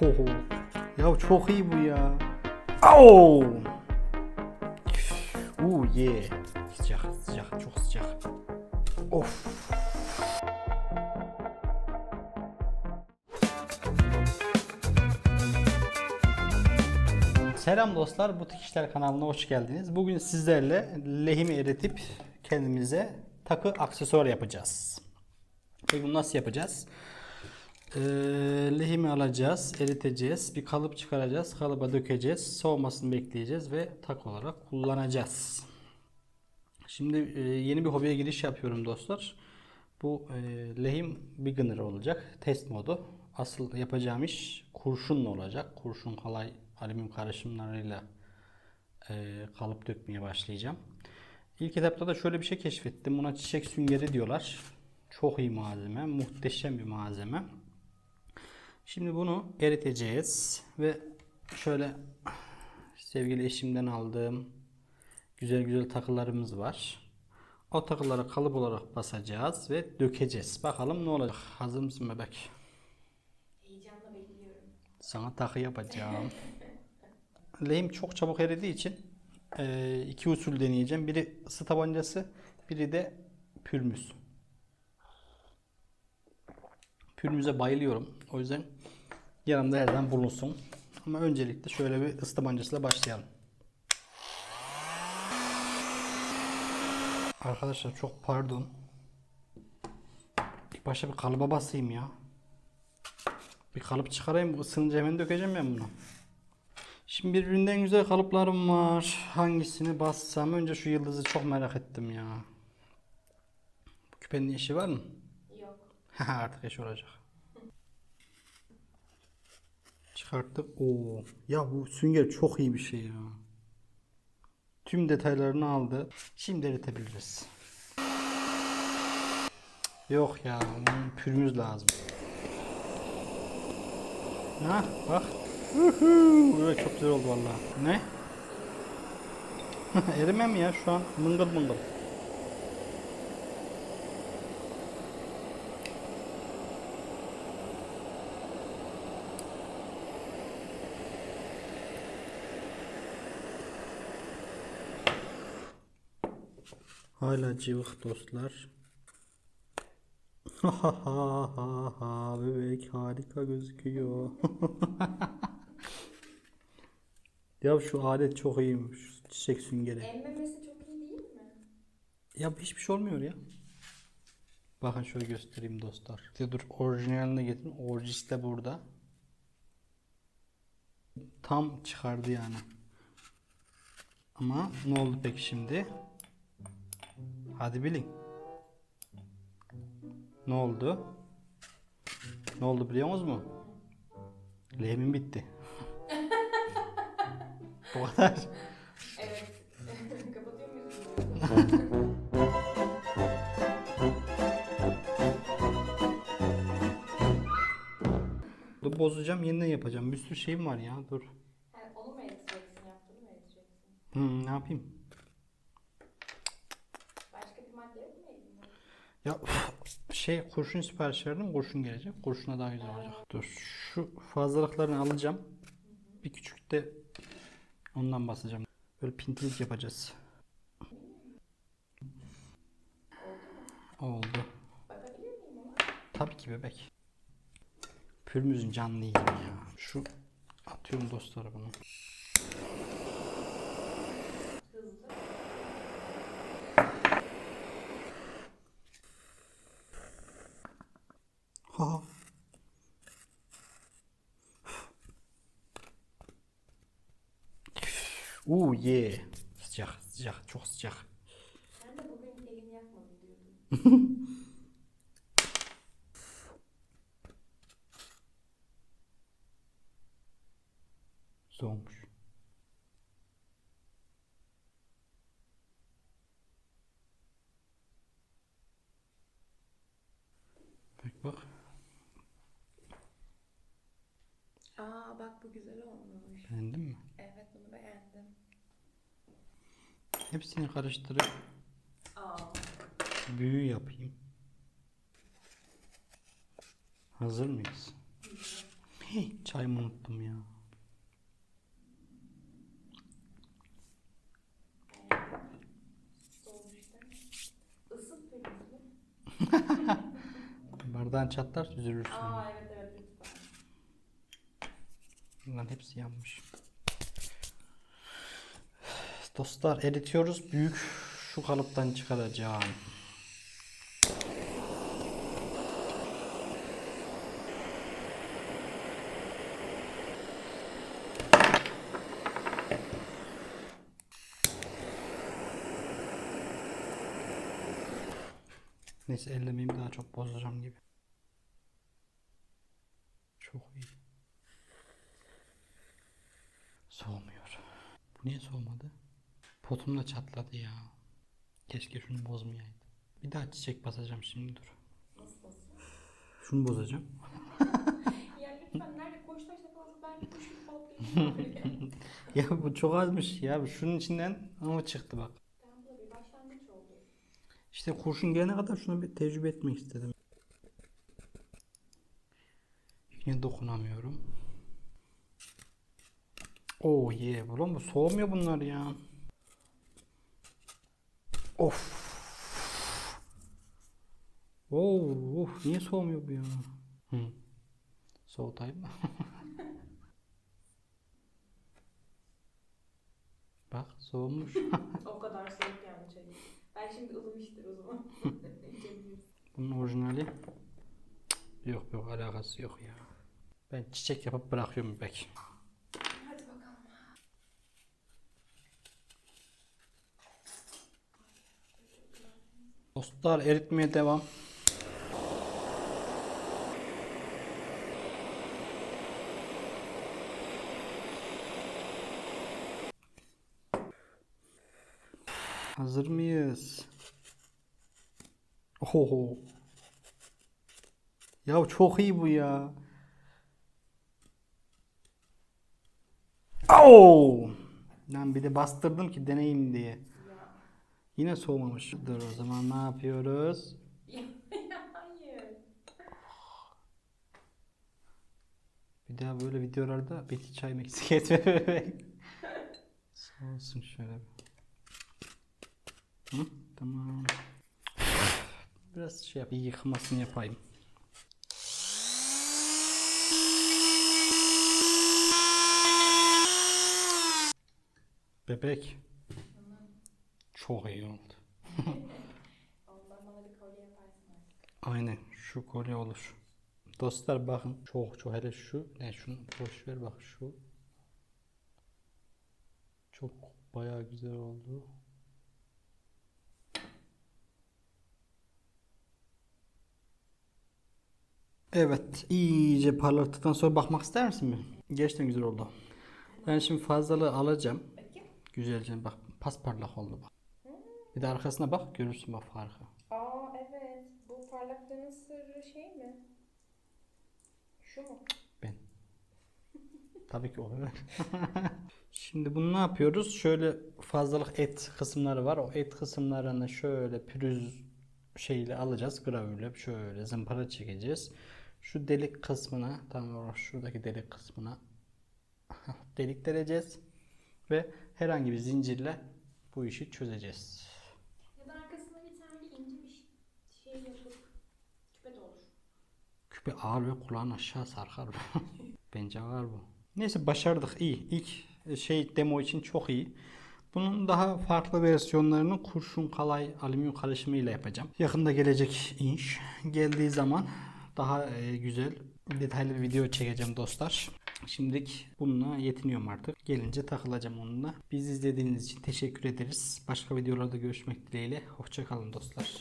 Oho. Ya çok iyi bu ya. Au. Uuu ye. Sıcak sıcak çok sıcak. Of. Selam dostlar, Butik İşler kanalına hoş geldiniz. Bugün sizlerle lehimi eritip kendimize takı aksesuar yapacağız. Peki bunu nasıl yapacağız? Ee, lehimi alacağız, eriteceğiz, bir kalıp çıkaracağız, kalıba dökeceğiz, soğumasını bekleyeceğiz ve tak olarak kullanacağız. Şimdi e, yeni bir hobiye giriş yapıyorum dostlar. Bu e, lehim beginner olacak, test modu. Asıl yapacağım iş kurşunla olacak. Kurşun kalay alüminyum karışımlarıyla e, kalıp dökmeye başlayacağım. İlk etapta da şöyle bir şey keşfettim. Buna çiçek süngeri diyorlar. Çok iyi malzeme, muhteşem bir malzeme. Şimdi bunu eriteceğiz ve şöyle sevgili eşimden aldığım güzel güzel takılarımız var. O takıları kalıp olarak basacağız ve dökeceğiz. Bakalım ne olacak. Hazır mısın bebek? Heyecanla bekliyorum. Sana takı yapacağım. Lehim çok çabuk eridiği için e, iki usul deneyeceğim. Biri ısı tabancası, biri de pürmüz. Pürmüze bayılıyorum. O yüzden yanımda her zaman bulunsun. Ama öncelikle şöyle bir ısı tabancasıyla başlayalım. Arkadaşlar çok pardon. İlk başta bir kalıba basayım ya. Bir kalıp çıkarayım. Bu ısınınca hemen dökeceğim ben bunu. Şimdi birbirinden güzel kalıplarım var. Hangisini bassam? Önce şu yıldızı çok merak ettim ya. Bu küpenin işi var mı? Artık eş olacak. Çıkarttık. Oo. Ya bu sünger çok iyi bir şey ya. Tüm detaylarını aldı. Şimdi eritebiliriz. Yok ya. Bunun pürmüz lazım. Ha bak. Evet çok güzel oldu vallahi. Ne? Erime mi ya şu an? Mıngıl mıngıl. Hala cıvık dostlar. Ha ha ha ha bebek harika gözüküyor. ya şu alet çok iyiymiş. Çiçek süngeri. Emmemesi çok iyi değil mi? Ya hiçbir şey olmuyor ya. Bakın şöyle göstereyim dostlar. İşte dur orijinalini getirin. Orijinal de burada. Tam çıkardı yani. Ama ne oldu peki şimdi? Hadi bilin. Ne oldu? Ne oldu biliyor musunuz mu? Lehmin bitti. Bu kadar. Evet. Kapatıyor muyuz? Dur bozacağım yeniden yapacağım. Bir sürü şeyim var ya dur. Ha, onu mu eriteceksin? Yaptığını mı eriteceksin? Hmm, ne yapayım? Başka bir madde yok mu elinde? Ya şey kurşun sipariş verdim. Kurşun gelecek. Kurşuna daha güzel olacak. Dur şu fazlalıklarını alacağım. Bir küçük de ondan basacağım. Böyle pintilik yapacağız. Oldu. Tabii ki bebek. Pürmüzün canlı yiyeyim ya. Şu atıyorum dostlara bunu. Hızlı. Ha. Uuu ye. Sıcak sıcak çok sıcak. Sen de bugün elini yakmadın diyordun. Soğumuş. Bak bak. Aa bak bu güzel olmuş. Beğendin mi? Evet bunu beğendim. Hepsini karıştırıp Aa. büyü yapayım. Hazır mıyız? Hey, çayımı unuttum ya. Bardağın çatlar üzülürsün. Aa evet evet lütfen. Bunların hepsi yanmış. Dostlar eritiyoruz. Büyük şu kalıptan çıkaracağım. Neyse ellemeyeyim daha çok bozacağım gibi. Çok iyi. Soğumuyor. Bu niye soğumadı? Potum da çatladı ya. Keşke şunu bozmayaydım. Bir daha çiçek basacağım şimdi dur. Nasıl basıyor? Şunu bozacağım. Ya lütfen nerede koçtaşta falan ben bir ya bu çok azmış ya. Şunun içinden ama çıktı bak. Tamam bu da bir başlangıç oldu. İşte kurşun gelene kadar şunu bir tecrübe etmek istedim. Yine dokunamıyorum. Oo ye. Ulan bu soğumuyor bunlar ya. Of. Oo, of. Niye soğumuyor bu ya? Hı. Soğutayım mı? Bak soğumuş. O kadar soğuk yani çayı. Ben şimdi ılımıştır o zaman. Bunun orijinali yok yok alakası yok ya. Ben çiçek yapıp bırakıyorum pek. Dostlar eritmeye devam. Hazır mıyız? Oho. Ya çok iyi bu ya. Oo! Lan bir de bastırdım ki deneyim diye. Yine soğumamış. Dur o zaman ne yapıyoruz? Ya, hayır. Bir daha böyle videolarda beti çay eksik etme bebek. Soğusun şöyle. Hı? Tamam. Biraz şey yap, yıkamasını yapayım. Bebek. Çok iyi oldu. Ondan bana bir kolye yaparsın artık. Aynen şu kolye olur. Dostlar bakın çok çok hele şu ne şunu boş ver bak şu çok bayağı güzel oldu. Evet iyice parlattıktan sonra bakmak ister misin mi? Gerçekten güzel oldu. Ben şimdi fazlalığı alacağım. Güzelce bak pasparlak oldu bak. Bir de arkasına bak görürsün bak farkı. Aa evet. Bu parlaklığın sırrı şey mi? Şu mu? Ben. Tabii ki o. Şimdi bunu ne yapıyoruz? Şöyle fazlalık et kısımları var. O et kısımlarını şöyle pürüz şeyle alacağız. Gravürle şöyle zımpara çekeceğiz. Şu delik kısmına tam olarak şuradaki delik kısmına delik deleceğiz. Ve herhangi bir zincirle bu işi çözeceğiz. Ya da arkasına bir tane ince bir şey yapıp küpe de olur. Küpe ağır ve kulağın aşağı sarkar. Bence ağır bu. Neyse başardık iyi. İlk şey demo için çok iyi. Bunun daha farklı versiyonlarını kurşun kalay alüminyum karışımı ile yapacağım. Yakında gelecek inş. Geldiği zaman daha e, güzel detaylı bir video çekeceğim dostlar. Şimdilik bununla yetiniyorum artık. Gelince takılacağım onunla. Bizi izlediğiniz için teşekkür ederiz. Başka videolarda görüşmek dileğiyle. Hoşçakalın dostlar.